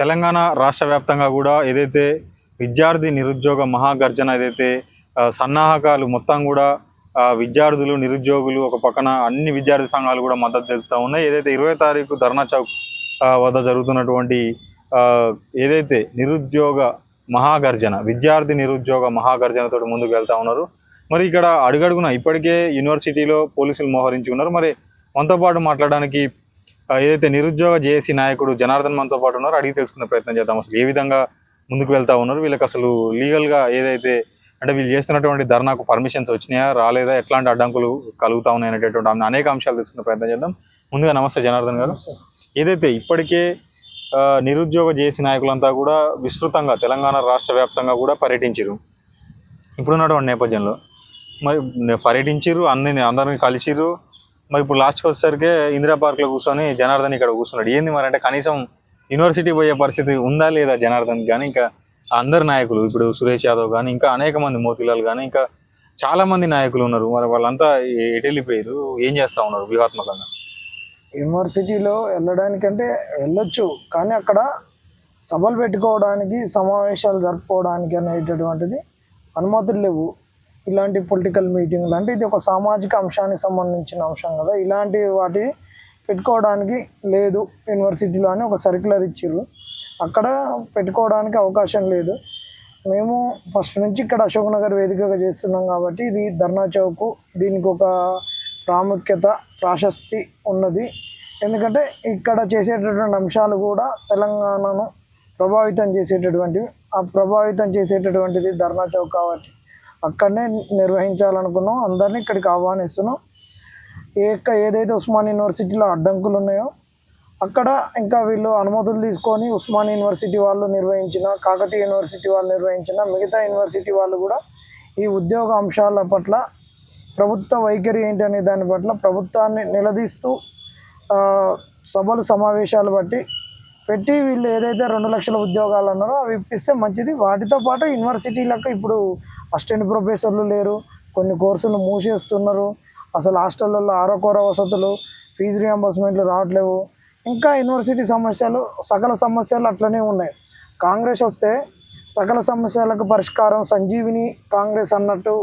తెలంగాణ రాష్ట్ర వ్యాప్తంగా కూడా ఏదైతే విద్యార్థి నిరుద్యోగ మహాగర్జన ఏదైతే సన్నాహకాలు మొత్తం కూడా విద్యార్థులు నిరుద్యోగులు ఒక పక్కన అన్ని విద్యార్థి సంఘాలు కూడా మద్దతు తెలుపుతా ఉన్నాయి. ఏదైతే ఇరవై తారీఖు ధర్నా చౌక్ వద్ద జరుగుతున్నటువంటి ఏదైతే నిరుద్యోగ మహాగర్జన విద్యార్థి నిరుద్యోగ మహాగర్జనతో ముందుకు వెళ్తూ ఉన్నారు. మరి ఇక్కడ అడుగడుగున ఇప్పటికే యూనివర్సిటీలో పోలీసులు మోహరించుకున్నారు. మరి మనతో పాటు మాట్లాడడానికి ఏదైతే నిరుద్యోగ జేఏసీ నాయకుడు జనార్దన్ మనతో పాటు ఉన్నారు అడిగి తెలుసుకునే ప్రయత్నం చేద్దాం. అసలు ఏ విధంగా ముందుకు వెళ్తా ఉన్నారు? వీళ్ళకి అసలు లీగల్గా ఏదైతే అంటే వీళ్ళు చేస్తున్నటువంటి ధర్నాకు పర్మిషన్స్ వచ్చినాయా? రాలేదా? ఎట్లాంటి అడ్డంకులు కలుగుతా ఉన్నాయి అనేటటువంటి అనే- అనేక అంశాలు తెలుసుకునే ప్రయత్నం చేద్దాం. ముందుగా నమస్తే జనార్దన్ గారు. ఏదైతే ఇప్పటికే నిరుద్యోగ జేఏసీ నాయకులంతా కూడా విస్తృతంగా తెలంగాణ రాష్ట్ర వ్యాప్తంగా కూడా పర్యటించారు ఇప్పుడున్నటువంటి నేపథ్యంలో మరి నే- పర్యటించిర్రు అన్ని అందరిని కలిసిర్రు. మరి ఇప్పుడు లాస్ట్కి వచ్చేసరికి ఇందిరా పార్క్లో కూర్చొని జనార్దన్ ఇక్కడ కూర్చున్నాడు. ఏంది మరి అంటే కనీసం యూనివర్సిటీ పోయే పరిస్థితి ఉందా లేదా జనార్దన్? కానీ ఇంకా అందరు నాయకులు ఇప్పుడు సురేష్ యాదవ్ కానీ ఇంకా అనేక మంది మోతిలాల్ కానీ ఇంకా చాలా మంది నాయకులు ఉన్నారు. మరి వాళ్ళంతా ఎ- ఎటు వెళ్ళిపోయారు ఏం చేస్తా ఉన్నారు వ్యూహాత్మకంగా? యూనివర్సిటీలో వెళ్ళడానికంటే వెళ్ళొచ్చు. కానీ అక్కడ సభలు పెట్టుకోవడానికి సమావేశాలు జరుపుకోవడానికి అనేటటువంటిది అనుమతులు లేవు. ఇలాంటి పొలిటికల్ మీటింగ్లు అంటే ఇది ఒక సామాజిక అంశానికి సంబంధించిన అంశం కదా. ఇలాంటి వాటి పెట్టుకోవడానికి లేదు యూనివర్సిటీలో అని ఒక సర్క్యులర్ ఇచ్చారు అక్కడ పెట్టుకోవడానికి అవకాశం లేదు. మేము ఫస్ట్ నుంచి ఇక్కడ అశోక్ నగర్ వేదికగా చేస్తున్నాం కాబట్టి ఇది ధర్నా చౌక్ దీనికి ఒక ప్రాముఖ్యత ప్రాశస్తి ఉన్నది. ఎందుకంటే ఇక్కడ చేసేటటువంటి అంశాలు కూడా తెలంగాణను ప్రభావితం చేసేటటువంటివి ఆ ప్రభావితం చేసేటటువంటిది ధర్నా చౌక్ కాబట్టి. అక్కడనే నిర్వహించాలనుకున్నాం. అందరినీ ఇక్కడికి ఆహ్వానిస్తున్నాం. ఏ ఏదైతే ఉస్మాన్ యూనివర్సిటీలో అడ్డంకులు ఉన్నాయో అక్కడ ఇంకా వీళ్ళు అనుమతులు తీసుకొని ఉస్మాన్ యూనివర్సిటీ వాళ్ళు నిర్వహించిన కాకతీయ యూనివర్సిటీ వాళ్ళు నిర్వహించిన మిగతా యూనివర్సిటీ వాళ్ళు కూడా ఈ ఉద్యోగ అంశాల పట్ల ప్రభుత్వ వైఖరి ఏంటి అనే దాని పట్ల ప్రభుత్వాన్ని నిలదీస్తూ సభలు సమావేశాలు బట్టి పెట్టి వీళ్ళు ఏదైతే రెండు లక్షల ఉద్యోగాలు అన్నారో అవి ఇప్పిస్తే మంచిది. వాటితో పాటు యూనివర్సిటీలకు ఇప్పుడు అసిస్టెంట్ ప్రొఫెసర్లు లేరు కొన్ని కోర్సులు మూసేస్తున్నారు. అసలు హాస్టళ్ళల్లో ఆరోకోర వసతులు ఫీజు రియంబర్స్మెంట్లు రావట్లేవు. ఇంకా యూనివర్సిటీ సమస్యలు సకల సమస్యలు అట్లనే ఉన్నాయి. కాంగ్రెస్ వస్తే సకల సమస్యలకు పరిష్కారం సంజీవిని కాంగ్రెస్ అన్నట్టు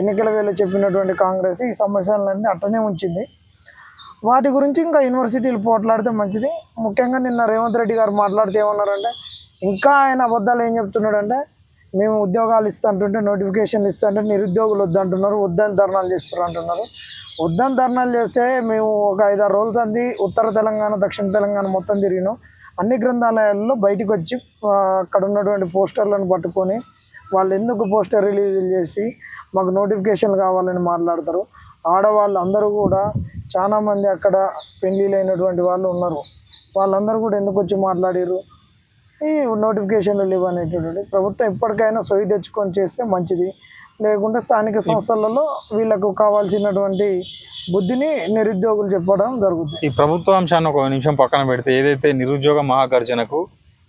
ఎన్నికల వేళ చెప్పినటువంటి కాంగ్రెస్ ఈ సమస్యలన్నీ అట్లనే ఉంచింది. వాటి గురించి ఇంకా యూనివర్సిటీలు పోట్లాడితే మంచిది. ముఖ్యంగా నిన్న రేవంత్ రెడ్డి గారు మాట్లాడితే ఏమన్నారంటే ఇంకా ఆయన అబద్ధాలు ఏం చెప్తున్నాడంటే మేము ఉద్యోగాలు ఇస్తుంటుంటే నోటిఫికేషన్లు ఇస్తుంటే నిరుద్యోగులు వద్దంటున్నారు వద్దని ధర్నాలు చేస్తారు అంటున్నారు. వద్దని ధర్నాలు చేస్తే మేము ఒక ఐదారు రోజులు అంది ఉత్తర తెలంగాణ దక్షిణ తెలంగాణ మొత్తం తిరిగినాం. అన్ని గ్రంథాలయాల్లో బయటకు వచ్చి అక్కడ ఉన్నటువంటి పోస్టర్లను పట్టుకొని వాళ్ళు ఎందుకు పోస్టర్ రిలీజ్ చేసి మాకు నోటిఫికేషన్లు కావాలని మాట్లాడతారు. ఆడవాళ్ళు అందరూ కూడా చాలామంది అక్కడ పెళ్ళిళ్ళైనటువంటి వాళ్ళు ఉన్నారు. వాళ్ళందరూ కూడా ఎందుకు వచ్చి మాట్లాడారు ఈ నోటిఫికేషన్లు లేవు అనేటటువంటి ప్రభుత్వం ఎప్పటికైనా సొయ్యి తెచ్చుకొని చేస్తే మంచిది. లేకుంటే స్థానిక సంస్థలలో వీళ్ళకు కావాల్సినటువంటి బుద్ధిని నిరుద్యోగులు చెప్పడం జరుగుతుంది. ఈ ప్రభుత్వ అంశాన్ని ఒక నిమిషం పక్కన పెడితే ఏదైతే నిరుద్యోగ మహాగర్జనకు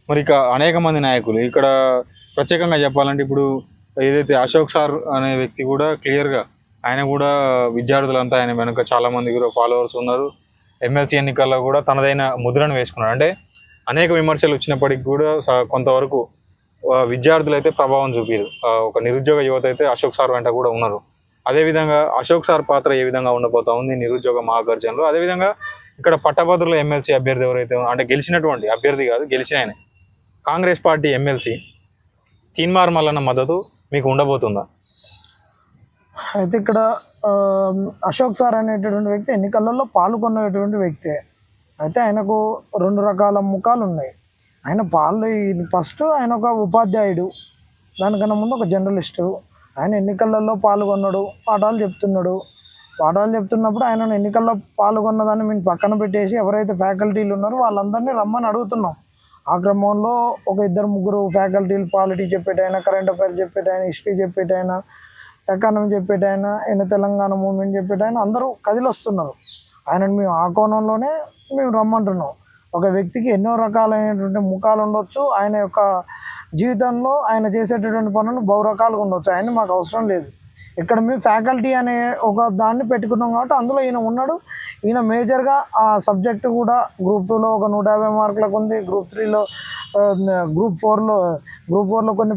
మరి ఇక అనేక మంది నాయకులు ఇక్కడ ప్రత్యేకంగా చెప్పాలంటే ఇప్పుడు ఏదైతే అశోక్ సార్ అనే వ్యక్తి కూడా క్లియర్గా ఆయన కూడా విద్యార్థులంతా ఆయన వెనుక చాలామంది కూడా ఫాలోవర్స్ ఉన్నారు. ఎమ్మెల్సీ ఎన్నికల్లో కూడా తనదైన ముద్రను వేసుకున్నాడు అంటే అనేక విమర్శలు వచ్చినప్పటికీ కూడా కొంతవరకు విద్యార్థులు అయితే ప్రభావం చూపారు. ఒక నిరుద్యోగ యువత అయితే అశోక్ సార్ వెంట కూడా ఉన్నారు. అదేవిధంగా అశోక్ సార్ పాత్ర ఏ విధంగా ఉండబోతా ఉంది? నిరుద్యోగ మహాగర్జనలో అదేవిధంగా ఇక్కడ పట్టభద్రుల ఎమ్మెల్సీ అభ్యర్థి ఎవరైతే అంటే గెలిచినటువంటి అభ్యర్థి కాదు గెలిచిన ఆయన. కాంగ్రెస్ పార్టీ ఎమ్మెల్సీ తీన్మార్ మల్లన్న మద్దతు మీకు ఉండబోతుందా? అయితే ఇక్కడ అశోక్ సార్ అనేటటువంటి వ్యక్తి ఎన్నికలలో పాల్గొన్నటువంటి వ్యక్తే. అయితే ఆయనకు రెండు రకాల ముఖాలు ఉన్నాయి ఆయన పాలు ఫస్ట్ ఆయన ఒక ఉపాధ్యాయుడు దానికన్నా ముందు ఒక జర్నలిస్టు. ఆయన ఎన్నికలలో పాల్గొన్నాడు పాఠాలు చెప్తున్నాడు. పాఠాలు చెప్తున్నప్పుడు ఆయన ఎన్నికల్లో పాల్గొన్నదాన్ని మేము పక్కన పెట్టేసి ఎవరైతే ఫ్యాకల్టీలు ఉన్నారో వాళ్ళందరినీ రమ్మని అడుగుతున్నాం. ఆ క్రమంలో ఒక ఇద్దరు ముగ్గురు ఫ్యాకల్టీలు పాలిటీ చెప్పేటైనా కరెంట్ అఫైర్స్ చెప్పేటైనా హిస్టరీ చెప్పేటైనా ఎకానమీ చెప్పేటైనా ఎన్న తెలంగాణ మూమెంట్ చెప్పేటైనా అందరూ కదిలి వస్తున్నారు ఆయనను మేము ఆ కోణంలోనే మేము రమ్మంటున్నాం. ఒక వ్యక్తికి ఎన్నో రకాలైనటువంటి ముఖాలు ఉండొచ్చు ఆయన యొక్క జీవితంలో ఆయన చేసేటటువంటి పనులు బహురకాలుగా ఉండొచ్చు ఆయన మాకు అవసరం లేదు. ఇక్కడ మేము ఫ్యాకల్టీ అనే ఒక దాన్ని పెట్టుకున్నాం కాబట్టి అందులో ఈయన ఉన్నాడు. ఈయన మేజర్గా ఆ సబ్జెక్టు కూడా గ్రూప్ టూలో ఒక నూట యాభై మార్కులకు ఉంది. గ్రూప్ త్రీలో గ్రూప్ ఫోర్లో గ్రూప్ ఫోర్లో కొన్ని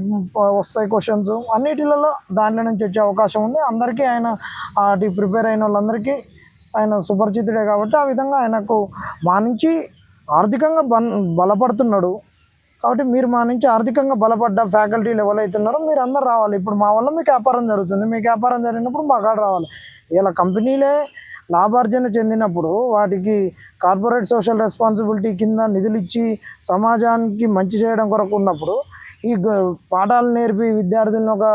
వస్తాయి క్వశ్చన్స్. అన్నిటిలలో దాంట్లో నుంచి వచ్చే అవకాశం ఉంది. అందరికీ ఆయన వాటి ప్రిపేర్ అయిన వాళ్ళందరికీ ఆయన సుపరిచితుడే కాబట్టి ఆ విధంగా ఆయనకు మా నుంచి ఆర్థికంగా బన్ బలపడుతున్నాడు. కాబట్టి మీరు మా నుంచి ఆర్థికంగా బలపడ్డ ఫ్యాకల్టీలు ఎవరైతున్నారో మీరు అందరు రావాలి. ఇప్పుడు మా వల్ల మీకు వ్యాపారం జరుగుతుంది. మీకు వ్యాపారం జరిగినప్పుడు మా కాడ రావాలి. ఇలా కంపెనీలే లాభార్జన చెందినప్పుడు వాటికి కార్పొరేట్ సోషల్ రెస్పాన్సిబిలిటీ కింద నిధులు ఇచ్చి సమాజానికి మంచి చేయడం కొరకు ఉన్నప్పుడు ఈ గ- పాఠాలు నేర్పి విద్యార్థులను ఒక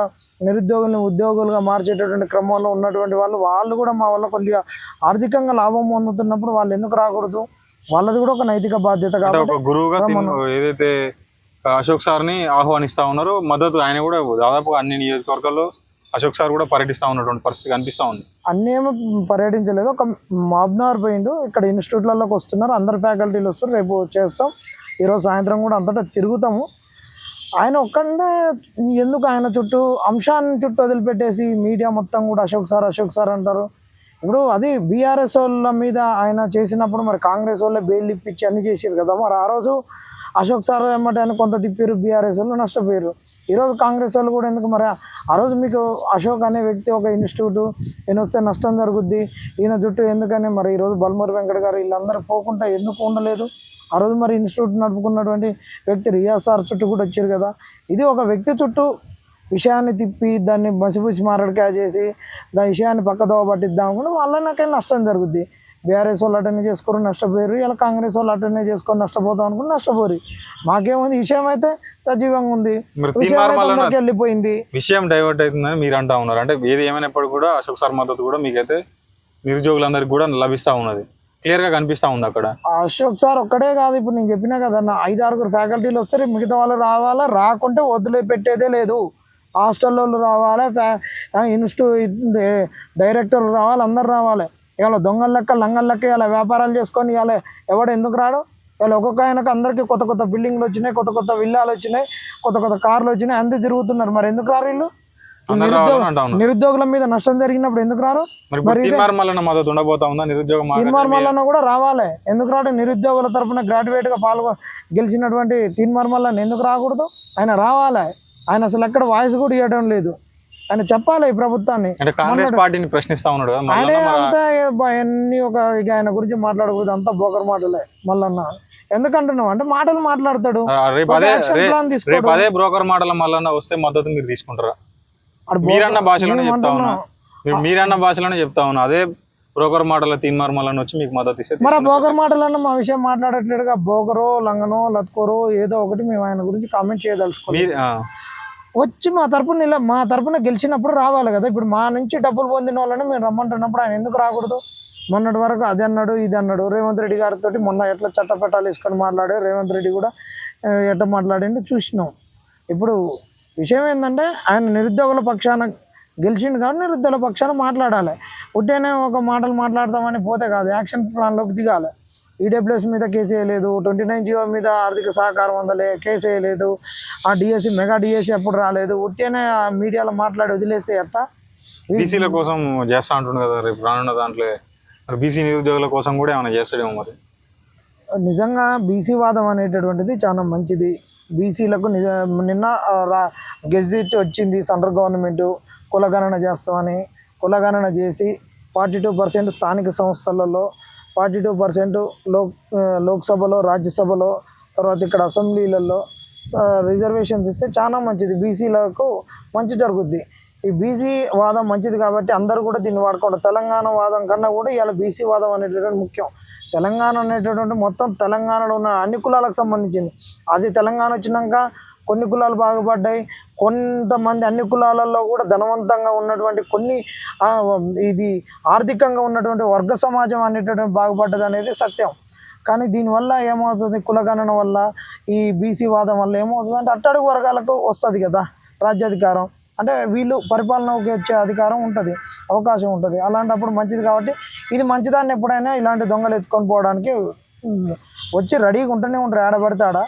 నిరుద్యోగులను ఉద్యోగులుగా మార్చేటటువంటి క్రమంలో ఉన్నటువంటి వాళ్ళు వాళ్ళు కూడా మా వల్ల కొద్దిగా ఆర్థికంగా లాభం పొందుతున్నప్పుడు వాళ్ళు ఎందుకు రాకూడదు? వాళ్ళది కూడా ఒక నైతిక బాధ్యత కాబట్టి గురువుగా ఏదైతే అశోక్ సార్ని ఆహ్వానిస్తా ఉన్నారో మద్దతు ఆయన కూడా దాదాపు అన్ని నియోజకవర్గాల్లో అశోక్ సార్ కూడా పర్యటిస్తా ఉన్నటువంటి పరిస్థితి కనిపిస్తా ఉంది. అన్నీ ఏమో పర్యటించలేదు. ఒక మాబ్నార్ పోయిండు ఇక్కడ ఇన్స్టిట్యూట్లలోకి వస్తున్నారు అందరు ఫ్యాకల్టీలు వస్తారు రేపు చేస్తాం. ఈరోజు సాయంత్రం కూడా అంతటా తిరుగుతాము. ఆయన ఒక్కడే ఎందుకు ఆయన చుట్టూ అంశాన్ని చుట్టూ వదిలిపెట్టేసి మీడియా మొత్తం కూడా అశోక్ సార్ అశోక్ సార్ అంటారు. ఇప్పుడు అది బీఆర్ఎస్ వాళ్ళ మీద ఆయన చేసినప్పుడు మరి కాంగ్రెస్ వాళ్ళే బెయిల్ ఇప్పించి అన్ని చేసారు కదా. మరి ఆ రోజు అశోక్ సార్ ఏమంటే ఆయన కొంత తిప్పారు బీఆర్ఎస్ వాళ్ళు నష్టపోయారు ఈరోజు కాంగ్రెస్ వాళ్ళు కూడా ఎందుకు మరి ఆ రోజు మీకు అశోక్ అనే వ్యక్తి ఒక ఇన్స్టిట్యూట్ ఈయన వస్తే నష్టం జరుగుద్ది. ఈయన చుట్టూ ఎందుకని మరి ఈరోజు బల్మూరి వెంకట గారు వీళ్ళందరూ పోకుండా ఎందుకు ఉండలేదు? ఆ రోజు మరి ఇన్స్టిట్యూట్ నడుపుకున్నటువంటి వ్యక్తి రియాజ్ సార్ చుట్టూ కూడా వచ్చారు కదా. ఇది ఒక వ్యక్తి చుట్టూ విషయాన్ని తిప్పి దాన్ని మసిపూసి మారడికా చేసి దాని విషయాన్ని పక్కదోవ పట్టిద్దాం అనుకుంటే వాళ్ళ నాకేం నష్టం జరుగుద్ది. బీఆర్ఎస్ వాళ్ళు అటెండ్ చేసుకొని నష్టపోయారు ఇలా కాంగ్రెస్ వాళ్ళు అటెండ్ చేసుకొని నష్టపోతాం అనుకుని నష్టపోరు. మాకేముంది? విషయం అయితే సజీవంగా ఉంది. వెళ్ళిపోయింది. విషయం డైవర్ట్ అవుతుందని మీరు అంటా ఉన్నారు. అంటే ఏది ఏమైనప్పుడు కూడా అశోక్ సార్ మద్దతు కూడా మీకైతే నిరుద్యోగులందరికీ కూడా లభిస్తా ఉన్నది. క్లియర్గా కనిపిస్తా ఉంది అక్కడ. అశోక్ సార్ ఒక్కడే కాదు ఇప్పుడు నేను చెప్పినా కదా నా ఐదు ఆరుగురు ఫ్యాకల్టీలు వస్తారు మిగతా వాళ్ళు రావాలా? రాకుంటే వదిలిపెట్టేదే లేదు. హాస్టల్లో రావాలి? ఫ్యా ఇన్స్టిట్యూట్ డైరెక్టర్లు రావాలి? అందరు రావాలి? ఇవాళ దొంగల లెక్క లంగల లెక్క ఇలా వ్యాపారాలు చేసుకొని ఇవాళ ఎవడు ఎందుకు రాడు? ఇవాళ ఒక్కొక్క ఆయనకు అందరికీ కొత్త కొత్త బిల్డింగ్లు వచ్చినాయి కొత్త కొత్త విల్లాలు వచ్చినాయి కొత్త కొత్త కార్లు వచ్చినాయి అందరు తిరుగుతున్నారు. మరి ఎందుకు రారు వీళ్ళు? నిరుద్యోగుల మీద నష్టం జరిగినప్పుడు ఎందుకు రారు? మద్దతు ఉండబోతా ఉందా? నిరుద్యోగ తీన్మార్ మల్లన్న కూడా రావాలి. ఎందుకు రాడు నిరుద్యోగుల తరపున గ్రాడ్యుయేట్గా పాల్గొ గెలిచినటువంటి తీన్మార్ మల్లన్న ఎందుకు రాకూడదు? ఆయన రావాలి. ఆయన అసలు ఎక్కడ వాయిస్ కూడా ఇవ్వడం లేదు. ఆయన చెప్పాలి ఈ ప్రభుత్వాన్ని. కాంగ్రెస్ పార్టీని ప్రశ్నిస్తా ఉన్నాడు ఆయనే అంతా అన్ని ఒక ఇక ఆయన గురించి మాట్లాడకూడదు అంతా బోకర్ మాటలే మల్లన్న. ఎందుకంటున్నావు? అంటే మాటలు మాట్లాడతాడు. బ్రోకర్ మాటల మల్లన్న వస్తే మద్దతు మీరు తీసుకుంటారా? మీరన్న భాషలోనే చెప్తా ఉన్నా. మీరన్న భాషలోనే చెప్తా ఉన్నా. అదే బ్రోకర్ మాటల తీన్మార్ మల్లన్న వచ్చి మీకు మద్దతు ఇస్తే మరి ఆ బోకర్ మాటలన్న మా విషయం మాట్లాడట్లేడుగా బోకరో లంగనో లత్కోరో ఏదో ఒకటి మేము ఆయన గురించి కామెంట్ చేయదలుచుకోలేదు. ఆ, వచ్చి మా తరపున ఇలా మా తరపున గెలిచినప్పుడు రావాలి కదా. ఇప్పుడు మా నుంచి డబ్బులు పొందిన వాళ్ళని మేము రమ్మంటున్నప్పుడు ఆయన ఎందుకు రాకూడదు? మొన్నటి వరకు అది అన్నాడు ఇది అన్నాడు. రేవంత్ రెడ్డి గారితో మొన్న ఎట్లా చట్టపెట్టాలు వేసుకొని మాట్లాడాడు రేవంత్ రెడ్డి కూడా ఎట్లా మాట్లాడిండు చూసినాం. ఇప్పుడు విషయం ఏంటంటే ఆయన నిరుద్యోగుల పక్షాన గెలిచిండు కాబట్టి నిరుద్యోగుల పక్షాన మాట్లాడాలి. ఉట్టేనే ఒక మాటలు మాట్లాడతామని పోతే కాదు యాక్షన్ ప్లాన్లోకి దిగాలి. ఈడబ్ల్యూఎస్ మీద కేసు వేయలేదు ట్వంటీ నైన్ జియో మీద ఆర్థిక సహకారం అందలే కేసు వేయలేదు ఆ డిఎస్సి మెగా డిఎస్సి అప్పుడు రాలేదు ఉట్టేనే ఆ మీడియాలో మాట్లాడి వదిలేస్తే అట్ట బీసీల కోసం చేస్తా అంటుండు కదా రేపు రానున్న దాంట్లో. మరి బీసీ నిరుద్యోగుల కోసం కూడా ఏమైనా చేస్తాడేమో మరి? నిజంగా బీసీ వాదం అనేటటువంటిది చాలా మంచిది. బీసీలకు నిజ నిన్న రా గెజిట్ వచ్చింది సెంట్రల్ గవర్నమెంట్ కులగణన చేస్తామని కులగణన చేసి ఫార్టీ టూ పర్సెంట్ స్థానిక సంస్థలలో ఫార్టీ టూ పర్సెంట్ లోక్ లోక్సభలో రాజ్యసభలో తర్వాత ఇక్కడ అసెంబ్లీలలో రిజర్వేషన్స్ ఇస్తే చాలా మంచిది. బీసీలకు మంచి జరుగుద్ది. ఈ బీసీ వాదం మంచిది కాబట్టి అందరూ కూడా దీన్ని వాడుకోవడం తెలంగాణ వాదం కన్నా కూడా ఇవాళ బీసీ వాదం అనేటటువంటి ముఖ్యం. తెలంగాణ అనేటటువంటి మొత్తం తెలంగాణలో ఉన్న అన్ని కులాలకు సంబంధించింది. అది తెలంగాణ వచ్చినాక కొన్ని కులాలు బాగుపడ్డాయి. కొంతమంది అన్ని కులాలలో కూడా ధనవంతంగా ఉన్నటువంటి కొన్ని ఇది ఆర్థికంగా ఉన్నటువంటి వర్గ సమాజం అనేటటువంటి బాగుపడ్డది అనేది సత్యం. కానీ దీనివల్ల ఏమవుతుంది? కులగణన వల్ల ఈ బీసీ వాదం వల్ల ఏమవుతుంది అంటే అట్టడుగు వర్గాలకు వస్తుంది కదా రాజ్యాధికారం. అంటే వీళ్ళు పరిపాలనకి వచ్చే అధికారం ఉంటుంది అవకాశం ఉంటుంది. అలాంటప్పుడు మంచిది కాబట్టి ఇది మంచిదాన్ని ఎప్పుడైనా ఇలాంటి దొంగలు ఎత్తుకొని పోవడానికి వచ్చి రెడీగా ఉంటూనే ఉంటారు ఏడబడితే ఆడ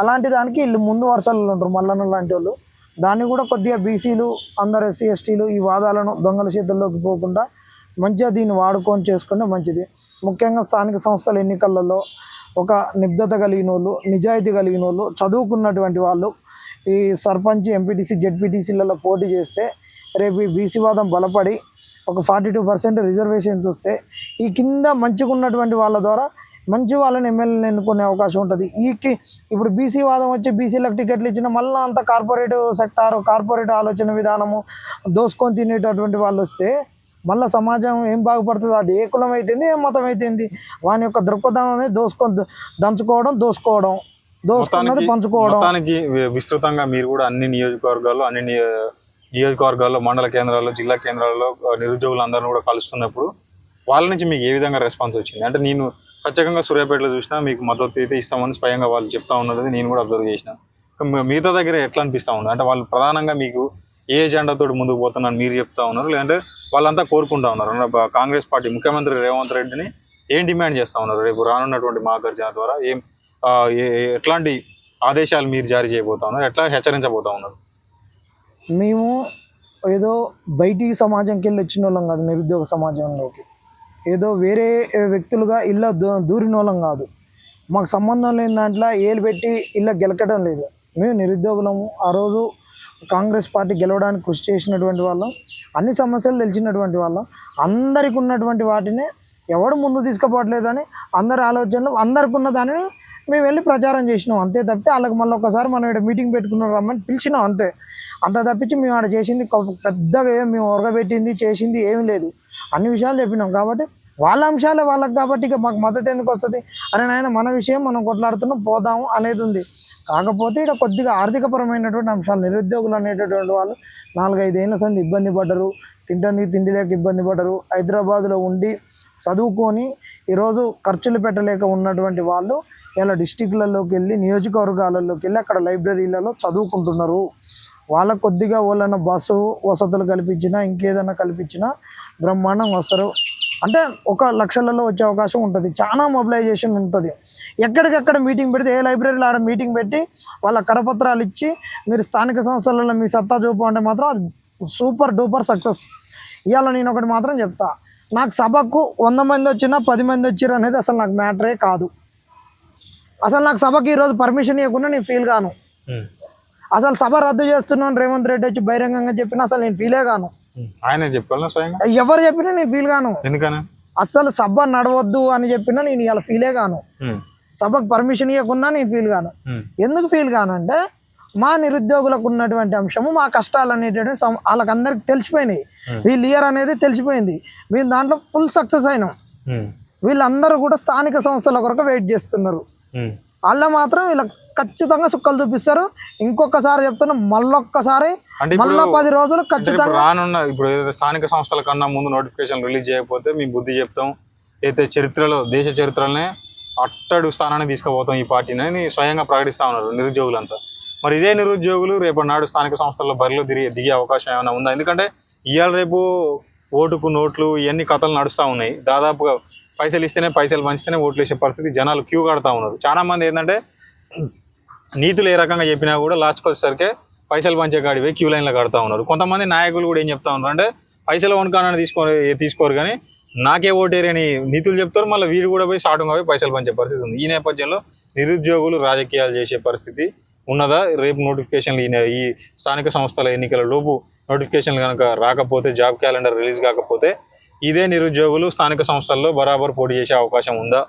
అలాంటి దానికి వీళ్ళు ముందు వరుసలు ఉంటారు మల్లన్న లాంటి వాళ్ళు. దాన్ని కూడా కొద్దిగా బీసీలు అందరు ఎస్సీ ఎస్టీలు ఈ వాదాలను దొంగల చేతుల్లోకి పోకుండా మంచిగా దీన్ని వాడుకొని చేసుకుంటే మంచిది. ముఖ్యంగా స్థానిక సంస్థల ఎన్నికలలో ఒక నిబద్ధత కలిగిన వాళ్ళు నిజాయితీ కలిగిన వాళ్ళు చదువుకున్నటువంటి వాళ్ళు ఈ సర్పంచ్ ఎంపీటీసీ జెడ్పీటీసీలలో పోటీ చేస్తే రేపు ఈ బీసీ వాదం బలపడి ఒక ఫార్టీ టూ పర్సెంట్ రిజర్వేషన్ చూస్తే ఈ కింద మంచిగా ఉన్నటువంటి వాళ్ళ ద్వారా మంచి వాళ్ళని ఎమ్మెల్యేని ఎన్నుకునే అవకాశం ఉంటుంది. ఈకి ఇప్పుడు బీసీ వాదం వచ్చి బీసీలకు టికెట్లు ఇచ్చిన మళ్ళీ అంత కార్పొరేట్ సెక్టార్ కార్పొరేట్ ఆలోచన విధానము దోసుకొని తినేటటువంటి వాళ్ళు వస్తే మళ్ళీ సమాజం ఏం బాగుపడుతుంది అది ఏ కులం అయితేంది ఏ మతం అయితేంది వాని యొక్క దృక్పథం అనేది దోసుకొని దంచుకోవడం దోసుకోవడం దోసుకున్నది పంచుకోవడం. విస్తృతంగా మీరు కూడా అన్ని నియోజకవర్గాల్లో అన్ని నియ- నియోజకవర్గాల్లో మండల కేంద్రాల్లో జిల్లా కేంద్రాల్లో నిరుద్యోగులందరినీ కూడా కలుస్తున్నప్పుడు వాళ్ళ నుంచి మీకు ఏ విధంగా రెస్పాన్స్ వచ్చింది? అంటే నేను ప్రత్యేకంగా సూర్యాపేటలో చూసినా మీకు మద్దతు అయితే ఇస్తామని స్వయంగా వాళ్ళు చెప్తా ఉన్నది నేను కూడా అబ్జర్వ్ చేసిన. మిగతా దగ్గర ఎట్లా అనిపిస్తూ ఉంది? అంటే వాళ్ళు ప్రధానంగా మీకు ఏ ఎజెండాతో ముందుకు పోతున్నాను మీరు చెప్తా ఉన్నారు? లేదంటే వాళ్ళంతా కోరుకుంటా ఉన్నారు? కాంగ్రెస్ పార్టీ ముఖ్యమంత్రి రేవంత్ రెడ్డిని ఏం డిమాండ్ చేస్తా ఉన్నారు? రేపు రానున్నటువంటి మహాగర్జన ద్వారా ఏం ఏ- ఎట్లాంటి ఆదేశాలు మీరు జారీ చేయబోతా ఉన్నారు? ఎట్లా హెచ్చరించబోతా ఉన్నారు? మేము ఏదో బయటికి సమాజంకి వెళ్ళి వచ్చిన వాళ్ళం కాదు నిరుద్యోగ సమాజంలోకి. ఏదో వేరే వ్యక్తులుగా ఇళ్ళ దూ- దూరినోళం కాదు. మాకు సంబంధం లేని దాంట్లో ఏలు పెట్టి ఇళ్ళ గెలకడం లేదు. మేము నిరుద్యోగులము. ఆ రోజు కాంగ్రెస్ పార్టీ గెలవడానికి కృషి చేసినటువంటి వాళ్ళం. అన్ని సమస్యలు తెలిసినటువంటి వాళ్ళం. అందరికి ఉన్నటువంటి వాటిని ఎవడు ముందు తీసుకుపోవట్లేదని అందరి ఆలోచనలు అందరికి ఉన్న దానిని మేము వెళ్ళి ప్రచారం చేసినాం. అంతే తప్పితే వాళ్ళకి మళ్ళీ ఒకసారి మనం ఇక్కడ మీటింగ్ పెట్టుకున్నాం రమ్మని పిలిచినాం అంతే. అంత తప్పించి మేము ఆడ చేసింది పెద్దగా ఏం మేము ఒరగబెట్టింది చేసింది ఏమీ లేదు. అన్ని విషయాలు చెప్పినాం కాబట్టి వాళ్ళ అంశాలే వాళ్ళకి కాబట్టి ఇక మాకు మద్దతు ఎందుకు వస్తుంది? అరే నాయన మన విషయం మనం కొట్లాడుతున్నాం పోదాము అనేది ఉంది. కాకపోతే ఇక్కడ కొద్దిగా ఆర్థికపరమైనటువంటి అంశాలు నిరుద్యోగులు అనేటటువంటి వాళ్ళు నాలుగైదేళ్ళ సంది ఇబ్బంది పడ్డరు తింటుంది తిండి లేక ఇబ్బంది పడ్డరు హైదరాబాద్లో ఉండి చదువుకొని ఈరోజు ఖర్చులు పెట్టలేక ఉన్నటువంటి వాళ్ళు ఇలా డిస్టిక్లలోకి వెళ్ళి నియోజకవర్గాలలోకి వెళ్ళి అక్కడ లైబ్రరీలలో చదువుకుంటున్నారు. వాళ్ళకు కొద్దిగా వాళ్ళన్న బస్సు వసతులు కల్పించినా ఇంకేదైనా కల్పించినా బ్రహ్మాండంగా వస్తారు. అంటే ఒక లక్షలలో వచ్చే అవకాశం ఉంటుంది. చాలా మొబిలైజేషన్ ఉంటుంది. ఎక్కడికక్కడ మీటింగ్ పెడితే ఏ లైబ్రరీలో ఆడ మీటింగ్ పెట్టి వాళ్ళ కరపత్రాలు ఇచ్చి మీరు స్థానిక సంస్థలలో మీ సత్తా చూపు అంటే మాత్రం అది సూపర్ డూపర్ సక్సెస్ ఇవాళ నేను ఒకటి మాత్రం చెప్తా. నాకు సభకు వంద మంది వచ్చినా పది మంది వచ్చారు అనేది అసలు నాకు మ్యాటరే కాదు. అసలు నాకు సభకి ఈరోజు పర్మిషన్ ఇవ్వకుండా నేను ఫీల్ కాను అసలు సభ రద్దు చేస్తున్నాను రేవంత్ రెడ్డి వచ్చి బహిరంగంగా చెప్పినా అసలు నేను ఫీలే కాను. ఆయనే ఎవరు చెప్పినా నేను ఫీల్ కాను. ఎందుకని? అసలు సభ నడవద్దు అని చెప్పినా నేను ఇలా ఫీలే కాను. సభకు పర్మిషన్ ఇవ్వకుండా నేను ఫీల్ కాను. ఎందుకు ఫీల్ కానంటే మా నిరుద్యోగులకు ఉన్నటువంటి అంశము మా కష్టాలు అనేటటువంటి సం- వాళ్ళకందరికి తెలిసిపోయినాయి. వీళ్ళు ఇయర్ అనేది తెలిసిపోయింది. మేము దాంట్లో ఫుల్ సక్సెస్ అయినాం. వీళ్ళందరూ కూడా స్థానిక సంస్థల కొరకు వెయిట్ చేస్తున్నారు. వాళ్ళ మాత్రం వీళ్ళ ఖచ్చితంగా సుక్కలు చూపిస్తారు. ఇంకొకసారి చెప్తున్నా మళ్ళొక్కసారి మళ్ళా పది రోజులు ఖచ్చితంగా రానున్న ఇప్పుడు స్థానిక సంస్థల కన్నా ముందు నోటిఫికేషన్ రిలీజ్ చేయకపోతే మీ బుద్ధి చెప్తాం. అయితే చరిత్రలో దేశ చరిత్రలోనే అట్టడు స్థానాన్ని తీసుకుపోతాం ఈ పార్టీని స్వయంగా ప్రకటిస్తా ఉన్నారు నిరుద్యోగులంతా. మరి ఇదే నిరుద్యోగులు రేపు నాడు స్థానిక సంస్థల్లో బరిలో దిగే దిగే అవకాశం ఏమైనా ఉందా? ఎందుకంటే ఇవాళ రేపు ఓటుకు నోట్లు ఇవన్నీ కథలు నడుస్తూ ఉన్నాయి. దాదాపుగా పైసలు ఇస్తేనే పైసలు పంచితేనే ఓట్లు వేసే పరిస్థితి జనాలు క్యూ కడతా ఉన్నారు. చాలామంది ఏంటంటే నీతులు ఏ రకంగా చెప్పినా కూడా లాస్ట్కి వచ్చేసరికి పైసలు పంచే కాడివే క్యూ లైన్లో కడతా ఉన్నారు. కొంతమంది నాయకులు కూడా ఏం చెప్తా ఉన్నారు అంటే పైసలు వనుకానని తీసుకో తీసుకోరు కానీ నాకే ఓటేరని నీతులు చెప్తారు. మళ్ళీ వీడు కూడా పోయి షాటుగా పోయి పైసలు పంచే పరిస్థితి ఉంది. ఈ నేపథ్యంలో నిరుద్యోగులు రాజకీయాలు చేసే పరిస్థితి ఉన్నదా? రేపు నోటిఫికేషన్లు ఈ ఈ స్థానిక సంస్థల ఎన్నికల లోపు నోటిఫికేషన్లు కనుక రాకపోతే జాబ్ క్యాలెండర్ రిలీజ్ కాకపోతే ఇదే నిరుద్యోగులు స్థానిక సంస్థల్లో బరాబర్ పోటీ చేసే అవకాశం ఉందా?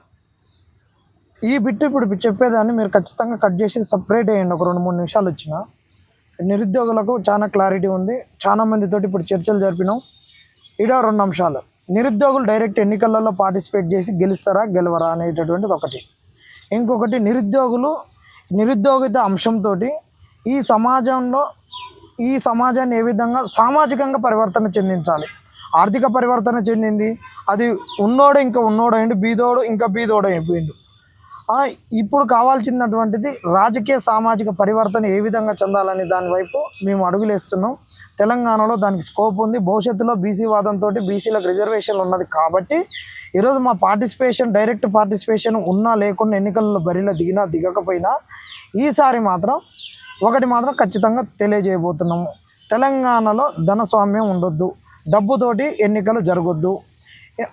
ఈ బిట్ ఇప్పుడు చెప్పేదాన్ని మీరు ఖచ్చితంగా కట్ చేసి సపరేట్ అయ్యండి ఒక రెండు మూడు నిమిషాలు వచ్చిన. నిరుద్యోగులకు చాలా క్లారిటీ ఉంది. చాలా మందితోటి ఇప్పుడు చర్చలు జరిపినాం. ఇడ రెండు అంశాలు. నిరుద్యోగులు డైరెక్ట్ ఎన్నికలలో పార్టిసిపేట్ చేసి గెలుస్తారా గెలవరా అనేటటువంటిది ఒకటి. ఇంకొకటి నిరుద్యోగులు నిరుద్యోగిత అంశంతో ఈ సమాజంలో ఈ సమాజాన్ని ఏ విధంగా సామాజికంగా పరివర్తన చెందించాలి? ఆర్థిక పరివర్తన చెందింది. అది ఉన్నోడు ఇంకా ఉన్నోడైండు బీదోడు ఇంకా బీదోడు అయిపోయిండు ఇప్పుడు కావాల్సినటువంటిది రాజకీయ సామాజిక పరివర్తన ఏ విధంగా చెందాలనే దాని వైపు మేము అడుగులేస్తున్నాం. తెలంగాణలో దానికి స్కోప్ ఉంది. భవిష్యత్తులో బీసీ వాదంతో బీసీలకు రిజర్వేషన్ ఉన్నది కాబట్టి ఈరోజు మా పార్టిసిపేషన్ డైరెక్ట్ పార్టిసిపేషన్ ఉన్నా లేకుండా ఎన్నికల్లో బరిలో దిగినా దిగకపోయినా ఈసారి మాత్రం ఒకటి మాత్రం ఖచ్చితంగా తెలియజేయబోతున్నాము. తెలంగాణలో ధనస్వామ్యం ఉండొద్దు. డబ్బుతోటి ఎన్నికలు జరగొద్దు.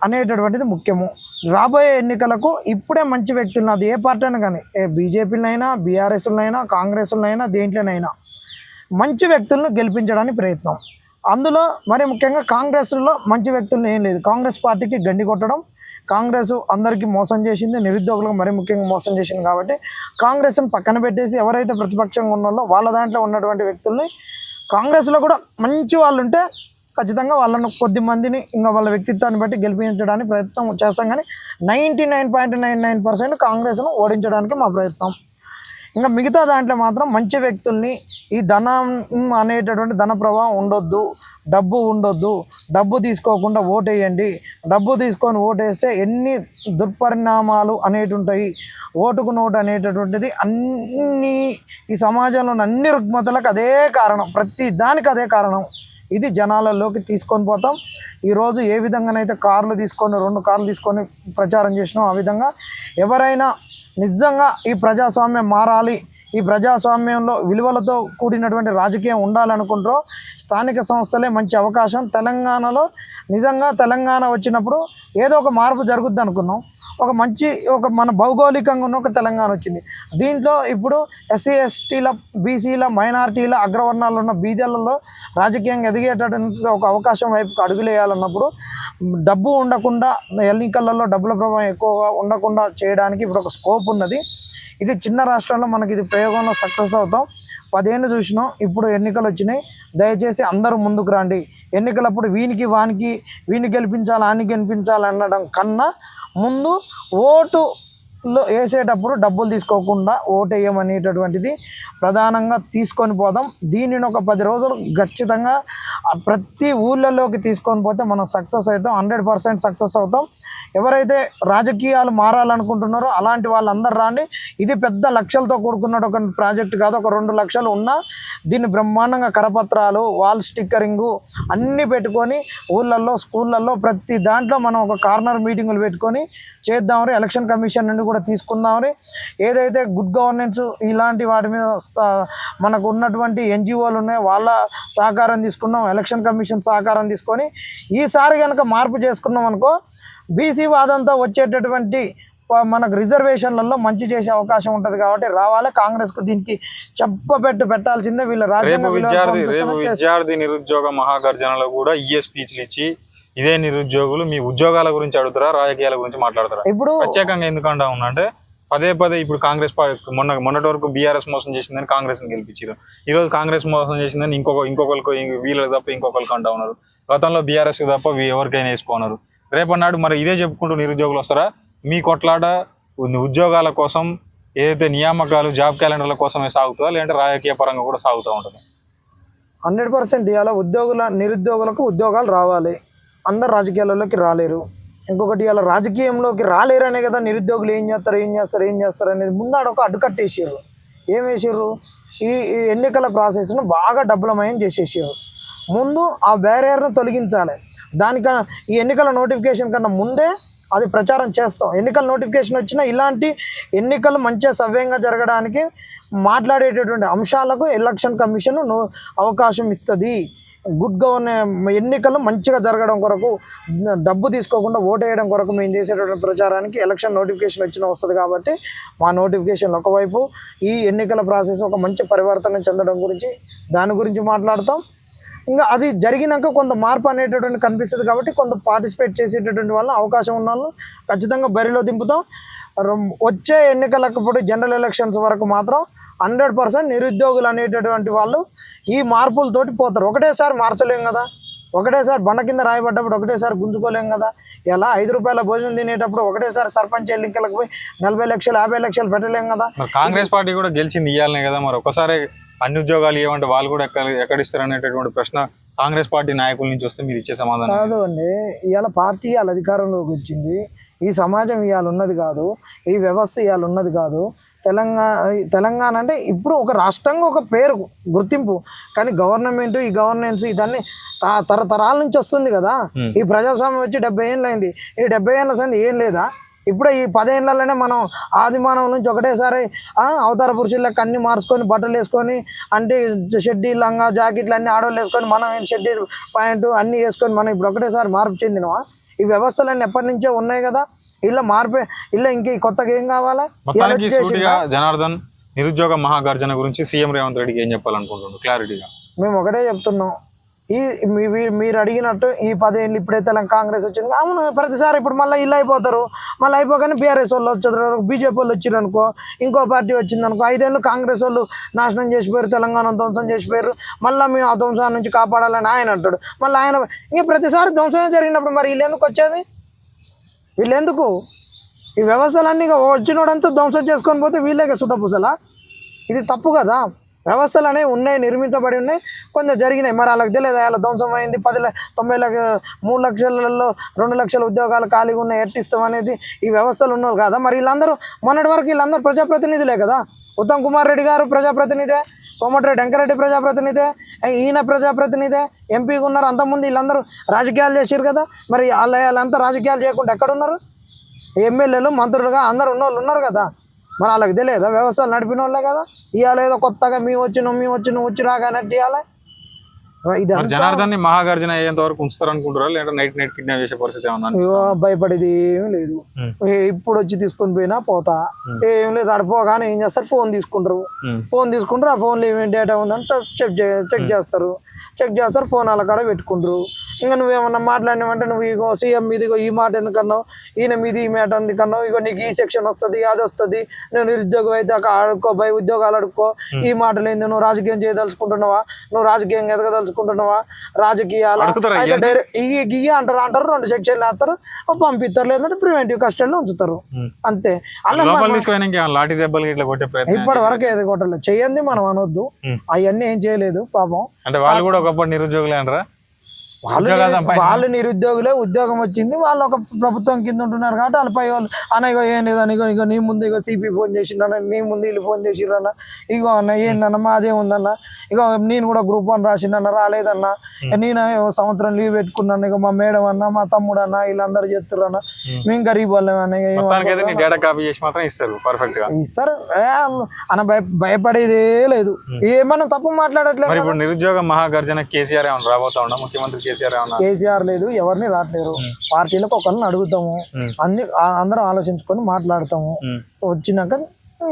అనేటటువంటిది ముఖ్యము. రాబోయే ఎన్నికలకు ఇప్పుడే మంచి వ్యక్తులు అది ఏ పార్టీ అయినా కానీ ఏ బీజేపీలైనా బీఆర్ఎస్లైనా కాంగ్రెస్లైనా దేంట్లోనైనా మంచి వ్యక్తులను గెలిపించడానికి ప్రయత్నం. అందులో మరి ముఖ్యంగా కాంగ్రెస్లో మంచి వ్యక్తులు ఏం లేదు. కాంగ్రెస్ పార్టీకి గండి కొట్టడం కాంగ్రెస్ అందరికీ మోసం చేసింది నిరుద్యోగులకు మరి ముఖ్యంగా మోసం చేసింది కాబట్టి కాంగ్రెస్ని పక్కన పెట్టేసి ఎవరైతే ప్రతిపక్షంగా ఉన్నారో వాళ్ళ దాంట్లో ఉన్నటువంటి వ్యక్తుల్ని కాంగ్రెస్లో కూడా మంచి వాళ్ళు ఉంటే ఖచ్చితంగా వాళ్ళను కొద్ది మందిని ఇంకా వాళ్ళ వ్యక్తిత్వాన్ని బట్టి గెలిపించడానికి ప్రయత్నం చేస్తాం కానీ ninety nine point nine nine percent కాంగ్రెస్ను ఓడించడానికి మా ప్రయత్నం. ఇంకా మిగతా దాంట్లో మాత్రం మంచి వ్యక్తుల్ని ఈ ధనం అనేటటువంటి ధన ప్రవాహం ఉండొద్దు డబ్బు ఉండొద్దు డబ్బు తీసుకోకుండా ఓటేయండి డబ్బు తీసుకొని ఓటేస్తే ఎన్ని దుర్పరిణామాలు అనేటి ఉంటాయి ఓటుకు నోటు అనేటటువంటిది అన్ని ఈ సమాజంలో ఉన్న అన్ని రుగ్మతలకు అదే కారణం ప్రతి దానికి అదే కారణం. ఇది జనాలలోకి తీసుకొని పోతాం. ఈరోజు ఏ విధంగానైతే కార్లు తీసుకొని రెండు కార్లు తీసుకొని ప్రచారం చేసినాం ఆ విధంగా ఎవరైనా నిజంగా ఈ ప్రజాస్వామ్యం మారాలి ఈ ప్రజాస్వామ్యంలో విలువలతో కూడినటువంటి రాజకీయం ఉండాలనుకుంటారో స్థానిక సంస్థలే మంచి అవకాశం. తెలంగాణలో నిజంగా తెలంగాణ వచ్చినప్పుడు ఏదో ఒక మార్పు జరుగుద్ది అనుకున్నాం. ఒక మంచి ఒక మన భౌగోళికంగా ఉన్న ఒక తెలంగాణ వచ్చింది. దీంట్లో ఇప్పుడు ఎస్సీ ఎస్టీల బీసీల మైనార్టీల అగ్రవర్ణాలు ఉన్న బీదలలో రాజకీయంగా ఎదిగేటటువంటి ఒక అవకాశం వైపు అడుగులేయాలన్నప్పుడు డబ్బు ఉండకుండా ఎన్నికలలో డబ్బుల ప్రభావం ఎక్కువగా ఉండకుండా చేయడానికి ఇప్పుడు ఒక స్కోప్ ఉన్నది. ఇది చిన్న రాష్ట్రంలో మనకి ఇది ప్రయోగంలో సక్సెస్ అవుతాం. పదేళ్ళు చూసినాం ఇప్పుడు ఎన్నికలు వచ్చినాయి. దయచేసి అందరూ ముందుకు రండి. ఎన్నికలప్పుడు వీనికి వానికి వీని గెలిపించాలి ఆని గెలిపించాలి అనడం కన్నా ముందు ఓటులో వేసేటప్పుడు డబ్బులు తీసుకోకుండా ఓటు వేయమనేటటువంటిది ప్రధానంగా తీసుకొని పోదాం. దీనిని ఒక పది రోజులు ఖచ్చితంగా ప్రతి ఊళ్ళలోకి తీసుకొని పోతే మనం సక్సెస్ అవుతాం. హండ్రెడ్ పర్సెంట్ సక్సెస్ అవుతాం. ఎవరైతే రాజకీయాలు మారాలనుకుంటున్నారో అలాంటి వాళ్ళందరూ రాండి. ఇది పెద్ద లక్షలతో కూడుకున్న ఒక ప్రాజెక్ట్ కాదు. ఒక రెండు లక్షలు ఉన్నా దీన్ని బ్రహ్మాండంగా కరపత్రాలు వాల్ స్టిక్కరింగు అన్నీ పెట్టుకొని ఊళ్ళల్లో స్కూళ్ళల్లో ప్రతి దాంట్లో మనం ఒక కార్నర్ మీటింగులు పెట్టుకొని చేద్దామని ఎలక్షన్ కమిషన్ నుండి కూడా తీసుకుందామని ఏదైతే గుడ్ గవర్నెన్స్ ఇలాంటి వాటి మీద మనకు ఉన్నటువంటి ఎన్జిఓలు ఉన్నాయి వాళ్ళ సహకారం తీసుకున్నాం ఎలక్షన్ కమిషన్ సహకారం తీసుకొని ఈసారి కనుక మార్పు చేసుకున్నాం అనుకో బీసీ వాదంతో వచ్చేటటువంటి మనకు రిజర్వేషన్లలో మంచి చేసే అవకాశం ఉంటుంది కాబట్టి రావాలి. కాంగ్రెస్కు దీనికి చెప్పబెట్టు పెట్టాల్సిందే. వీళ్ళ రాజ్యాంగ విద్యార్థి నిరుద్యోగ మహాగర్జనలో కూడా ఇయే స్పీచ్లు ఇచ్చి ఇదే నిరుద్యోగులు మీ ఉద్యోగాల గురించి అడుగుతారా? రాజకీయాల గురించి మాట్లాడతారా? ఇప్పుడు ప్రత్యేకంగా ఎందుకంటా ఉందంటే పదే పదే ఇప్పుడు కాంగ్రెస్ పార్టీ మొన్న మొన్నటి వరకు బీఆర్ఎస్ మోసం చేసిందని కాంగ్రెస్ని గెలిపించారు. ఈ రోజు కాంగ్రెస్ మోసం చేసిందని ఇంకొక ఇంకొకరికి వీళ్ళకి తప్ప ఇంకొకరికి అంటా ఉన్నారు. గతంలో బీఆర్ఎస్ తప్ప ఎవరికైనా వేసుకున్నారు రేపన్నాడు మరి ఇదే చెప్పుకుంటూ నిరుద్యోగులు వస్తారా? మీ కొట్లాట ఉద్యోగాల కోసం ఏదైతే నియామకాలు జాబ్ క్యాలెండర్ల కోసమే సాగుతుందా? లేదంటే రాజకీయ పరంగా కూడా సాగుతూ ఉంటుంది? హండ్రెడ్ పర్సెంట్ ఇవాళ ఉద్యోగుల నిరుద్యోగులకు ఉద్యోగాలు రావాలి. అందరు రాజకీయాలలోకి రాలేరు. ఇంకొకటి ఇవాళ రాజకీయంలోకి రాలేరనే కదా నిరుద్యోగులు ఏం చేస్తారు ఏం చేస్తారు ఏం చేస్తారు అనేది ముందాడ ఒక అడ్డుకట్టేసారు ఏం వేసారు ఈ ఈ ఎన్నికల ప్రాసెస్ను బాగా డబ్బులమయం చేసేసారు ముందు ఆ బ్యారియర్ను తొలగించాలి. దానికన్నా ఈ ఎన్నికల నోటిఫికేషన్ కన్నా ముందే అది ప్రచారం చేస్తాం. ఎన్నికల నోటిఫికేషన్ వచ్చినా ఇలాంటి ఎన్నికలు మంచిగా సవ్యంగా జరగడానికి మాట్లాడేటటువంటి అంశాలకు ఎలక్షన్ కమిషన్ అవకాశం ఇస్తుంది. గుడ్ గవర్న ఎన్నికలు మంచిగా జరగడం కొరకు డబ్బు తీసుకోకుండా ఓటేయడం కొరకు మేము చేసేటటువంటి ప్రచారానికి ఎలక్షన్ నోటిఫికేషన్ వచ్చిన వస్తుంది కాబట్టి మా నోటిఫికేషన్ ఒకవైపు ఈ ఎన్నికల ప్రాసెస్ ఒక మంచి పరివర్తన చెందడం గురించి దాని గురించి మాట్లాడతాం. ఇంకా అది జరిగినాక కొంత మార్పు అనేటటువంటి కనిపిస్తుంది కాబట్టి కొంత పార్టిసిపేట్ చేసేటటువంటి వాళ్ళ అవకాశం ఉన్న వాళ్ళు ఖచ్చితంగా బరిలో దింపుతాం. రొం- వచ్చే ఎన్నికలప్పుడు జనరల్ ఎలక్షన్స్ వరకు మాత్రం హండ్రెడ్ పర్సెంట్ నిరుద్యోగులు అనేటటువంటి వాళ్ళు ఈ మార్పులతోటి పోతారు. ఒకటేసారి మార్చలేం కదా. ఒకటేసారి బండ కింద రాయబడ్డప్పుడు ఒకటేసారి గుంజుకోలేం కదా. ఎలా? ఐదు రూపాయల భోజనం తినేటప్పుడు ఒకటేసారి సర్పంచ్ ఎన్నికలకు పోయి నలభై లక్షలు యాభై లక్షలు పెట్టలేం కదా. కాంగ్రెస్ పార్టీ కూడా గెలిచింది ఇవ్వాలనే కదా మరి. ఒకసారి అన్ని ఉద్యోగాలు ఇవ్వమంటే వాళ్ళు కూడా ఎక్కడ ఎక్కడిస్తారు అనేటటువంటి ప్రశ్న కాంగ్రెస్ పార్టీ నాయకుల నుంచి వస్తే మీరు ఇచ్చే సమాధానం కాదు అండి ఇవాళ పార్టీ ఇవాళ అధికారంలోకి వచ్చింది. ఈ సమాజం ఇవాళ ఉన్నది కాదు ఈ వ్యవస్థ ఇవాళ ఉన్నది కాదు. తెలంగాణ తెలంగాణ అంటే ఇప్పుడు ఒక రాష్ట్రంగా ఒక పేరు గుర్తింపు. కానీ గవర్నమెంట్ ఈ గవర్నెన్స్ ఇదన్నీ త- తరతరాల నుంచి వస్తుంది కదా. ఈ ప్రజాస్వామ్యం వచ్చి డెబ్బై ఏళ్ళు అయింది. ఈ డెబ్బై ఏళ్ళ సంది ఏం లేదా? ఇప్పుడు ఈ పదేళ్ళలోనే మనం ఆదిమానవం నుంచి ఒకటేసారి ఆ, అవతార పురుషుల లెక్క అన్ని మార్చుకొని బట్టలు వేసుకొని అంటే షెడ్డీ లంగా జాకెట్లు అన్ని ఆడవాళ్ళు వేసుకొని మనం షెడ్డీ ప్యాంటు అన్ని వేసుకొని మనం ఇప్పుడు ఒకటేసారి మార్పు చెందినవా ఈ వ్యవస్థలన్నీ ఎప్పటి నుంచో ఉన్నాయి కదా. ఇలా మార్పే ఇలా ఇంక కొత్తగా ఏం కావాలా? జనార్దన్ నిరుద్యోగ మహాగర్జన గురించి సీఎం రేవంత్ రెడ్డికి ఏం చెప్పాలనుకుంటున్నాడు క్లారిటీగా. మేము ఒకటే చెప్తున్నాం. ఈ మీ- మీరు అడిగినట్టు ఈ పదేళ్ళు ఇప్పుడే తెలంగాణ కాంగ్రెస్ వచ్చింది. అవును ప్రతిసారి ఇప్పుడు మళ్ళీ ఇల్లు అయిపోతారు. మళ్ళీ అయిపోగానే బీఆర్ఎస్ వాళ్ళు వచ్చారు బీజేపీ వాళ్ళు వచ్చారు అనుకో ఇంకో పార్టీ వచ్చింది అనుకో ఐదేళ్ళు కాంగ్రెస్ వాళ్ళు నాశనం చేసిపోయారు తెలంగాణ ధ్వంసం చేసిపోయారు. మళ్ళీ మేము ఆ ధ్వంసం నుంచి కాపాడాలని ఆయన అంటాడు. మళ్ళీ ఆయన ఇంక ప్రతిసారి ధ్వంసమే జరిగినప్పుడు మరి వీళ్ళు ఎందుకు వచ్చేది? వీళ్ళు ఎందుకు? ఈ వ్యవస్థలన్నీ ఇక వచ్చినోడంతా ధ్వంసం చేసుకొని పోతే వీళ్ళే సుధపూసలా ఇది తప్పు కదా? వ్యవస్థలు అనేవి ఉన్నాయి నిర్మితబడి ఉన్నాయి. కొంత జరిగినాయి. మరి వాళ్ళకి తెలియదు? అలా ధ్వంసం అయింది. పది తొంభై లక్ష మూడు లక్షలలో రెండు లక్షల ఉద్యోగాలు ఖాళీగా ఉన్నాయి. ఎట్టిస్తాం అనేది ఈ వ్యవస్థలు ఉన్నారు కదా? మరి వీళ్ళందరూ మొన్నటి వరకు వీళ్ళందరూ ప్రజాప్రతినిధులే కదా? ఉత్తమ్ కుమార్ రెడ్డి గారు ప్రజాప్రతినిధే కోమటిరెడ్డి వెంకరెడ్డి ప్రజాప్రతినిధే ఈయన ప్రజాప్రతినిధే ఎంపీగా ఉన్నారు. అంతకుముందు వీళ్ళందరూ రాజకీయాలు చేశారు కదా? మరి వాళ్ళ వాళ్ళంతా రాజకీయాలు చేయకుండా ఎక్కడున్నారు ఎమ్మెల్యేలు మంత్రులుగా అందరు ఉన్న వాళ్ళు ఉన్నారు కదా? మరి వాళ్ళకి తెలియదా? వ్యవస్థలు నడిపిన వాళ్ళే కదా. ఇవాళ ఏదో కొత్తగా మేము వచ్చినాం మేము వచ్చి నువ్వు వచ్చి రాగానట్టు ఇవ్వాలి ఇది జనార్దన్ మహాగర్జన అయ్యేంత వరకు ఉంచుతారు అనుకుంటారా లేదా నైట్ నైట్ కిడ్నాప్ చేసే పరిస్థితి ఏమన్నా? భయపడేది ఏం లేదు. ఇప్పుడు వచ్చి తీసుకొని పోయినా పోతా. ఏం లేదు అడిపోగానే ఏం చేస్తారు? ఫోన్ తీసుకుంటారు. ఫోన్ తీసుకుంటారు ఆ ఫోన్లో ఏమేమి డేటా ఉందంటే చెక్ చెక్ చేస్తారు. చెక్ చేస్తారు ఫోన్ వాళ్ళ కాడ పెట్టుకుంటారు. ఇంకా నువ్వేమన్నా మాట్లాడినావంటే నువ్వు ఇగో సీఎం ఇదిగో ఈ మాట ఎందుకన్నావు? ఈయన మీది ఈ మాట ఎందుకన్నావు? ఇగో నీకు ఈ సెక్షన్ వస్తుంది అది వస్తుంది. నువ్వు నిరుద్యోగం అయితే అక్కడ ఆడుకో భయ ఉద్యోగాలు అడుక్కో ఈ మాటలు ఏంది నువ్వు రాజకీయం చేయదలుచుకుంటున్నావా? నువ్వు రాజకీయం ఎదగదలుచుకుంటున్నావా? రాజకీయాలు అయితే డైరెక్ట్ గియ్యి అంటారు అంటారు రెండు సెక్షన్లు వేస్తారు పంపిస్తారు లేదంటే ప్రివెంటివ్ కస్టడీలో ఉంచుతారు. అంతే. అలా ఇప్పటి వరకు ఏది కొట్టలేదు. చెయ్యండి మనం అనొద్దు. అవన్నీ ఏం చేయలేదు పాపం. అంటే వాళ్ళు కూడా ఒకప్పుడు నిరుద్యోగులే అంటారా? వాళ్ళు వాళ్ళు నిరుద్యోగులే ఉద్యోగం వచ్చింది వాళ్ళు ఒక ప్రభుత్వం కింద ఉంటున్నారు కాబట్టి వాళ్ళ పై వాళ్ళు అన్న ఇగో ఏం లేదన్న ఇగో ఇగో నీ ముందు ఇగో సిపి ఫోన్ చేసిండన్న నీ ముందు వీళ్ళు ఫోన్ చేసిరన్న ఇగో అన్న ఏందన్న మాదే ఉందన్న ఇగో నేను కూడా గ్రూప్ వన్ రాసిండన్న రాలేదన్న నేను సంవత్సరం లీవ్ పెట్టుకున్నాను ఇక మా మేడం అన్న మా తమ్ముడు అన్న వీళ్ళందరూ చెప్తుర్రన్న మేము గరీబ్ వాళ్ళం ఇస్తారు పర్ఫెక్ట్గా. ఇస్తారు. ఏ అన్న భయ భయపడేదే లేదు. ఏమన్నా తప్పు మాట్లాడట్లేదు నిరుద్యోగ మహాగర్జన కేసీఆర్ ఏమన్నా రాబోతా ఉన్నా ముఖ్యమంత్రి కేసీఆర్ లేదు ఎవరిని రావట్లేరు పార్టీలకు ఒకరిని అడుగుతాము. అన్ని అందరం ఆలోచించుకొని మాట్లాడతాము. వచ్చినాక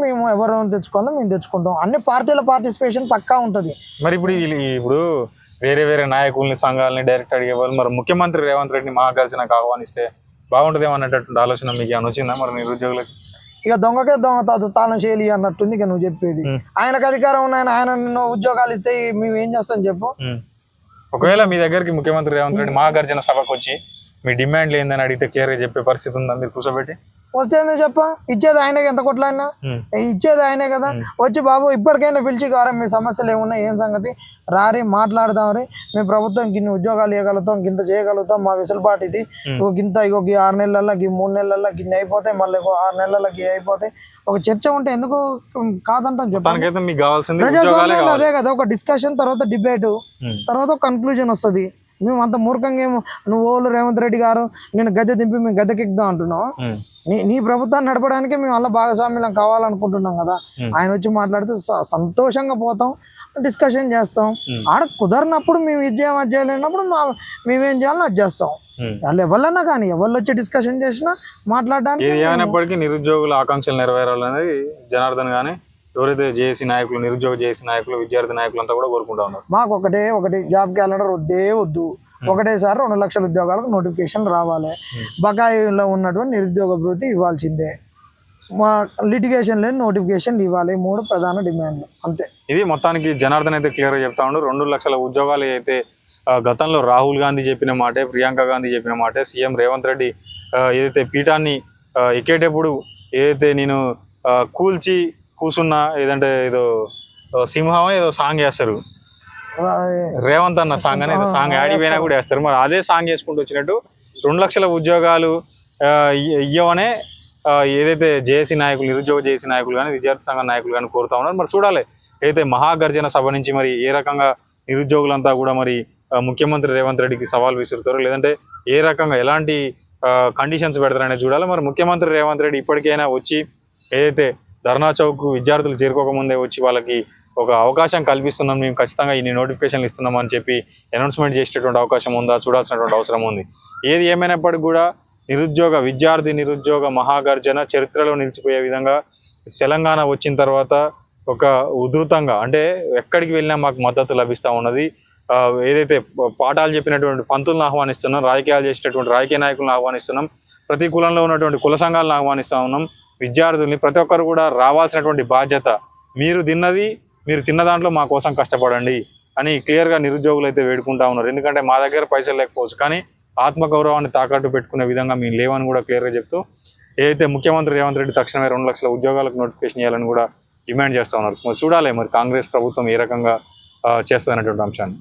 మేము ఎవరు తెచ్చుకోవాలో మేము తెచ్చుకుంటాం. అన్ని పార్టీల పార్టిసిపేషన్ పక్కా ఉంటుంది. మరి ఇప్పుడు ఇప్పుడు వేరే వేరే నాయకుల్ని సంఘాలని డైరెక్ట్ అడిగేవాళ్ళు మరి ముఖ్యమంత్రి రేవంత్ రెడ్డిని మహాగర్జనకు ఆహ్వానిస్తే బాగుంటుంది అన్నటువంటి ఆలోచన మీకు ఏమైనా వచ్చిందా? మరి నిరుద్యోగులకు? ఇక దొంగకే దొంగ తాళం శైలి అన్నట్టుంది ఇక నువ్వు చెప్పేది. ఆయనకు అధికారం ఉన్నాయని ఆయన నిన్ను ఉద్యోగాలు ఇస్తే మేము ఏం చేస్తాం చెప్పు. ఒకవేళ మీ దగ్గరికి ముఖ్యమంత్రి రేవంత్ రెడ్డి మహాగర్జన సభకు వచ్చి మీ డిమాండ్లు ఏందని అడిగితే క్లియర్గా చెప్పే పరిస్థితి ఉందా? మీరు కూర్చోబెట్టి. వస్తే ఎందుకు చెప్ప? ఇచ్చేది ఆయనే ఎంత కొట్లాడినా. ఇచ్చేది ఆయనే కదా? వచ్చి బాబు ఇప్పటికైనా పిలిచి కారా మీ సమస్యలు ఏమున్నాయి ఏం సంగతి? రారి మాట్లాడదాం రీ. మేము ప్రభుత్వం గిన్ని ఉద్యోగాలు ఇవ్వగలుగుతాం గింత చేయగలుగుతాం మా వెసులుబాటు ఇది. ఇగో గింత ఇగో ఈ ఆరు నెలల్లో ఈ మూడు నెలల్లో గిన్ని అయిపోతాయి మళ్ళీ ఇంకో ఆరు నెలల్లో గి అయిపోతాయి. ఒక చర్చ ఉంటే ఎందుకు కాదంటాం ఉద్యోగాలే ప్రజాస్వామ్యంలో అదే కదా ఒక డిస్కషన్ తర్వాత డిబేట్. తర్వాత కన్క్లూజన్ వస్తుంది. మేము అంత మూర్ఖంగా ఏమో నువ్వు ఓళ్ళు రేవంత్ రెడ్డి గారు నేను గద్దె దింపి మేము గద్దెకెక్కుదాం అంటున్నావు. నీ నీ ప్రభుత్వాన్ని నడపడానికి మేము అలా భాగస్వామ్యం కావాలనుకుంటున్నాం కదా. ఆయన వచ్చి మాట్లాడితే సంతోషంగా పోతాం డిస్కషన్ చేస్తాం. ఆడ కుదరినప్పుడు మేము ఇది చేయం అది చేయలేనప్పుడు మా మేమేం చేయాలో అది చేస్తాం. వాళ్ళు ఎవరన్నా కానీ ఎవరు వచ్చి డిస్కషన్ చేసినా మాట్లాడడానికి ఏమైనప్పటికీ నిరుద్యోగుల ఆకాంక్షలు నెరవేరాలనేది జనార్దన్ గానీ ఎవరైతే జేఏసీ నాయకులు నిరుద్యోగ జేఏసీ నాయకులు విద్యార్థి నాయకులు అంతా కూడా కోరుకుంటా ఉన్నారు మాకు ఒకటే ఒకటి జాబ్ క్యాలెండర్ వద్దే వద్దు ఒకటేసారి రెండు లక్షల ఉద్యోగాలకు నోటిఫికేషన్ రావాలి. బకాయిలో ఉన్నటువంటి నిరుద్యోగ భృతి ఇవ్వాల్సిందే. మా లిటిగేషన్ లేని నోటిఫికేషన్ ఇవ్వాలి. మూడు ప్రధాన డిమాండ్లు అంతే. ఇది మొత్తానికి జనార్దన్ అయితే క్లియర్గా చెప్తా ఉండు. రెండు లక్షల ఉద్యోగాలు అయితే గతంలో రాహుల్ గాంధీ చెప్పిన మాటే ప్రియాంక గాంధీ చెప్పిన మాటే సీఎం రేవంత్ రెడ్డి ఏదైతే పీఠాన్ని ఎక్కేటప్పుడు ఏదైతే నేను కూల్చి కూసున్నా ఏదంటే ఏదో సింహం ఏదో సాంగ్ వేస్తారు. రా- రేవంత్ అన్న సాంగ్ అని ఏదో సాంగ్ ఆడిపోయినా కూడా వేస్తారు. మరి అదే సాంగ్ వేసుకుంటూ వచ్చినట్టు రెండు లక్షల ఉద్యోగాలు ఆ, ఇ- ఇయ్యవనే ఆ, ఏదైతే జేఏసీ నాయకులు నిరుద్యోగ జేఏసీ నాయకులు కానీ విద్యార్థి సంఘ నాయకులు కానీ కోరుతా ఉన్నారు. మరి చూడాలి అయితే మహాగర్జన సభ నుంచి మరి ఏ రకంగా నిరుద్యోగులంతా కూడా మరి ముఖ్యమంత్రి రేవంత్ రెడ్డికి సవాల్ విసురుతారు లేదంటే ఏ రకంగా ఎలాంటి కండిషన్స్ పెడతారనేది చూడాలి. మరి ముఖ్యమంత్రి రేవంత్ రెడ్డి ఇప్పటికైనా వచ్చి ఏదైతే ధర్నా చౌక్ విద్యార్థులు చేరుకోకముందే వచ్చి వాళ్ళకి ఒక అవకాశం కల్పిస్తున్నాం మేము ఖచ్చితంగా ఇన్ని నోటిఫికేషన్లు ఇస్తున్నాం అని చెప్పి అనౌన్స్మెంట్ చేసేటటువంటి అవకాశం ఉందా చూడాల్సినటువంటి అవసరం ఉంది. ఏది ఏమైనప్పటికీ కూడా నిరుద్యోగ విద్యార్థి నిరుద్యోగ మహాగర్జన చరిత్రలో నిలిచిపోయే విధంగా తెలంగాణ వచ్చిన తర్వాత ఒక ఉధృతంగా అంటే ఎక్కడికి వెళ్ళినా మాకు మద్దతు లభిస్తూ ఉన్నది. ఏదైతే పాఠాలు చెప్పినటువంటి పంతులను ఆహ్వానిస్తున్నాం రాజకీయాలు చేసేటటువంటి రాజకీయ నాయకులను ఆహ్వానిస్తున్నాం ప్రతి కులంలో ఉన్నటువంటి కుల సంఘాలను ఆహ్వానిస్తూ ఉన్నాం. విద్యార్థుల్ని ప్రతి ఒక్కరు కూడా రావాల్సినటువంటి బాధ్యత మీరు తిన్నది మీరు తిన్న దాంట్లో మా కోసం కష్టపడండి అని క్లియర్గా నిరుద్యోగులు అయితే వేడుకుంటా ఉన్నారు. ఎందుకంటే మా దగ్గర పైసలు లేకపోవచ్చు కానీ ఆత్మగౌరవాన్ని తాకట్టు పెట్టుకునే విధంగా మేము లేవని కూడా క్లియర్గా చెప్తూ ఏదైతే ముఖ్యమంత్రి రేవంత్ రెడ్డి తక్షణమే రెండు లక్షల ఉద్యోగాలకు నోటిఫికేషన్ చేయాలని కూడా డిమాండ్ చేస్తూ ఉన్నారు. మరి చూడాలి మరి కాంగ్రెస్ ప్రభుత్వం ఏ రకంగా చేస్తుంది అంశాన్ని.